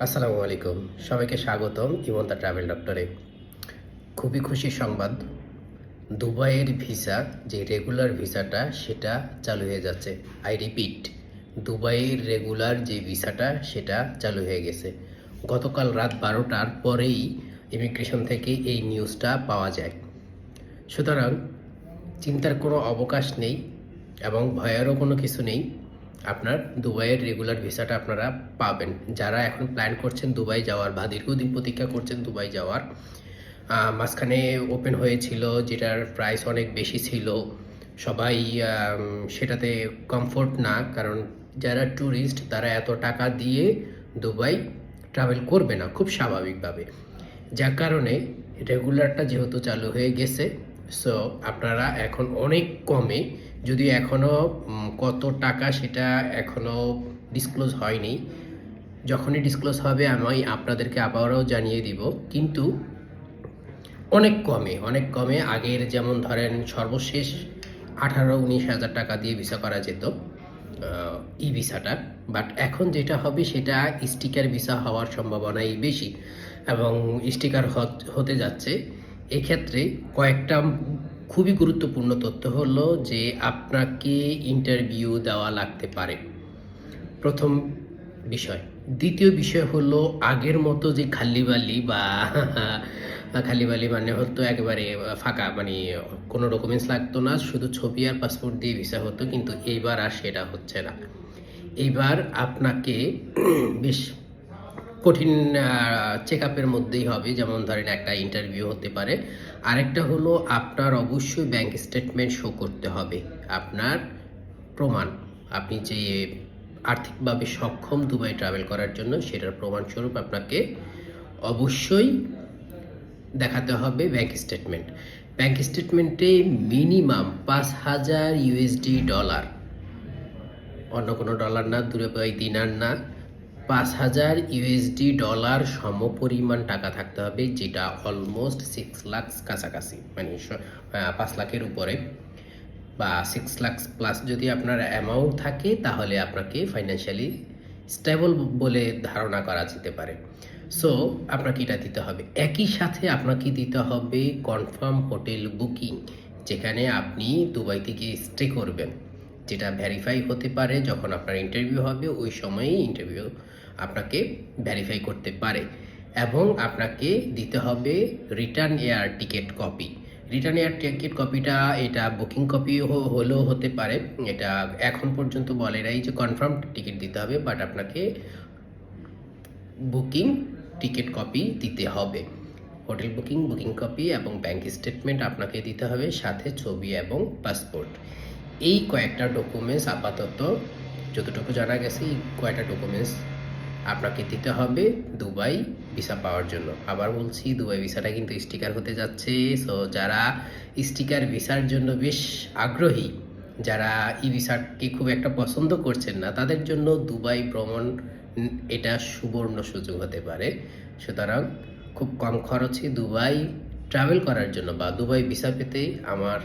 আসসালামু আলাইকুম। সবাইকে স্বাগতম ইমন্তা ট্রাভেল ডক্টরে। খুবই খুশি সংবাদ। দুবাইয়ের ভিসা, যে রেগুলার ভিসাটা, সেটা চালু হয়ে যাচ্ছে। আই রিপিট, দুবাইয়ের রেগুলার যে ভিসাটা, সেটা চালু হয়ে গেছে। গতকাল রাত বারোটার পরেই ইমিগ্রেশন থেকে এই নিউজটা পাওয়া যায়। সুতরাং, চিন্তার কোনো অবকাশ নেই এবং ভয়েরও কোনো কিছু নেই। আপনার দুবাইয়ের রেগুলার ভিসাটা আপনারা পাবেন। যারা এখন প্ল্যান করছেন দুবাই যাওয়ার বা দীর্ঘদিন প্রতীক্ষা করছেন দুবাই যাওয়ার মাঝখানে ওপেন হয়েছিল, যেটার প্রাইস অনেক বেশি ছিল। সবাই সেটাতে কমফোর্ট না, কারণ যারা ট্যুরিস্ট তারা এত টাকা দিয়ে দুবাই ট্রাভেল করবে না, খুব স্বাভাবিকভাবে। যার কারণে রেগুলারটা যেহেতু চালু হয়ে গেছে সো আপনারা এখন অনেক কমে, যদি এখনও কত টাকা সেটা এখনও ডিসক্লোজ হয়নি, যখনই ডিসক্লোজ হবে আমি আপনাদেরকে আবারও জানিয়ে দিব। কিন্তু অনেক কমে অনেক কমে, আগের যেমন ধরেন সর্বশেষ আঠারো, উনিশ হাজার টাকা দিয়ে ভিসা করা যেত ই ভিসাটা বাট এখন যেটা হবে সেটা স্টিকার ভিসা হওয়ার সম্ভাবনাই বেশি এবং স্টিকার হতে যাচ্ছে। এক্ষেত্রে কয়েকটা খুবই গুরুত্বপূর্ণ তথ্য হলো যে আপনাকে ইন্টারভিউ দেওয়া লাগতে পারে। প্রথম বিষয়। দ্বিতীয় বিষয় হলো আগের মতো যে খাল্লিবালি বা খাল্লিবালি মানে হতো একেবারে ফাঁকা মানে কোনো ডকুমেন্টস লাগতো না, শুধু ছবি আর পাসপোর্ট দিয়ে ভিসা হতো, কিন্তু এইবার আর সেটা হচ্ছে না। এইবার আপনাকে বেশ কঠিন চেক আপের মধ্যেই হবে। যেমন ধরেন একটা ইন্টারভিউ হতে পারে। আরেকটা হলো আপনার অবশ্যই ব্যাংক স্টেটমেন্ট শো করতে হবে। আপনার প্রমাণ। আপনি যে আর্থিকভাবে সক্ষম দুবাই ট্রাভেল করার জন্য সেটার প্রমাণস্বরূপ আপনাকে অবশ্যই দেখাতে হবে ব্যাংক স্টেটমেন্ট ব্যাংক স্টেটমেন্টে মিনিমাম পাঁচ হাজার ইউএসডি ডলার অন্য কোনো ডলার না, দূরে পাই দিনার না। পাঁচ হাজার ইউএসডি ডলার সমপরিমাণ টাকা থাকতে হবে, যেটা অলমোস্ট সিক্স লাখ কাছাকাছি মানে পাঁচ লাখের উপরে। বা সিক্স লাখ প্লাস যদি আপনার অ্যামাউন্ট থাকে, তাহলে আপনাকে ফাইন্যান্সিয়ালি স্টেবল বলে ধারণা করা যেতে পারে। সো আপনাকে এটা দিতে হবে। একই সাথে আপনাকে দিতে হবে কনফার্ম হোটেল বুকিং যেখানে আপনি দুবাই থেকে স্টে করবেন। যেটা ভেরিফাই হতে পারে যখন আপনার ইন্টারভিউ হবে, ওই সময়েই ইন্টারভিউ আপনাকে ভেরিফাই করতে পারে এবং আপনাকে দিতে হবে return air ticket copy return air ticket কপিটা এটা বুকিং কপি হলেও হতে পারে। এটা এখন পর্যন্ত বলে নাই যে কনফার্ম টিকিট দিতে হবে বাট আপনাকে বুকিং টিকিট কপি দিতে হবে। হোটেল বুকিং বুকিং কপি এবং ব্যাংক স্টেটমেন্ট আপনাকে দিতে হবে, সাথে ছবি এবং পাসপোর্ট এই কয়েকটা ডকুমেন্টস আপাতত যতটুকু জানা গেছে, এই কয়েকটা ডকুমেন্টস আপনাকে দিতে হবে দুবাই ভিসা পাওয়ার জন্য। আবার বলছি, দুবাই ভিসাটা কিন্তু স্টিকার হতে যাচ্ছে। সো যারা স্টিকার ভিসার জন্য বেশ আগ্রহী, যারা ই ভিসাকে খুব একটা পছন্দ করছেন না, তাদের জন্য দুবাই ভ্রমণ এটা সুবর্ণ সুযোগ হতে পারে। সুতরাং খুব কম খরচে দুবাই ট্রাভেল করার জন্য বা দুবাই ভিসা পেতে আমার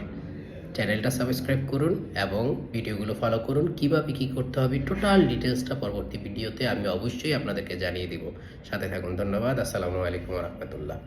চ্যানেলটা সাবস্ক্রাইব করুন এবং ভিডিওগুলো ফলো করুন। কীভাবে কী করতে হবে টোটাল ডিটেলসটা পরবর্তী ভিডিওতে আমি অবশ্যই আপনাদেরকে জানিয়ে দিব। সাথে থাকুন, ধন্যবাদ। আসসালামু আলাইকুম রহমতুল্লাহ।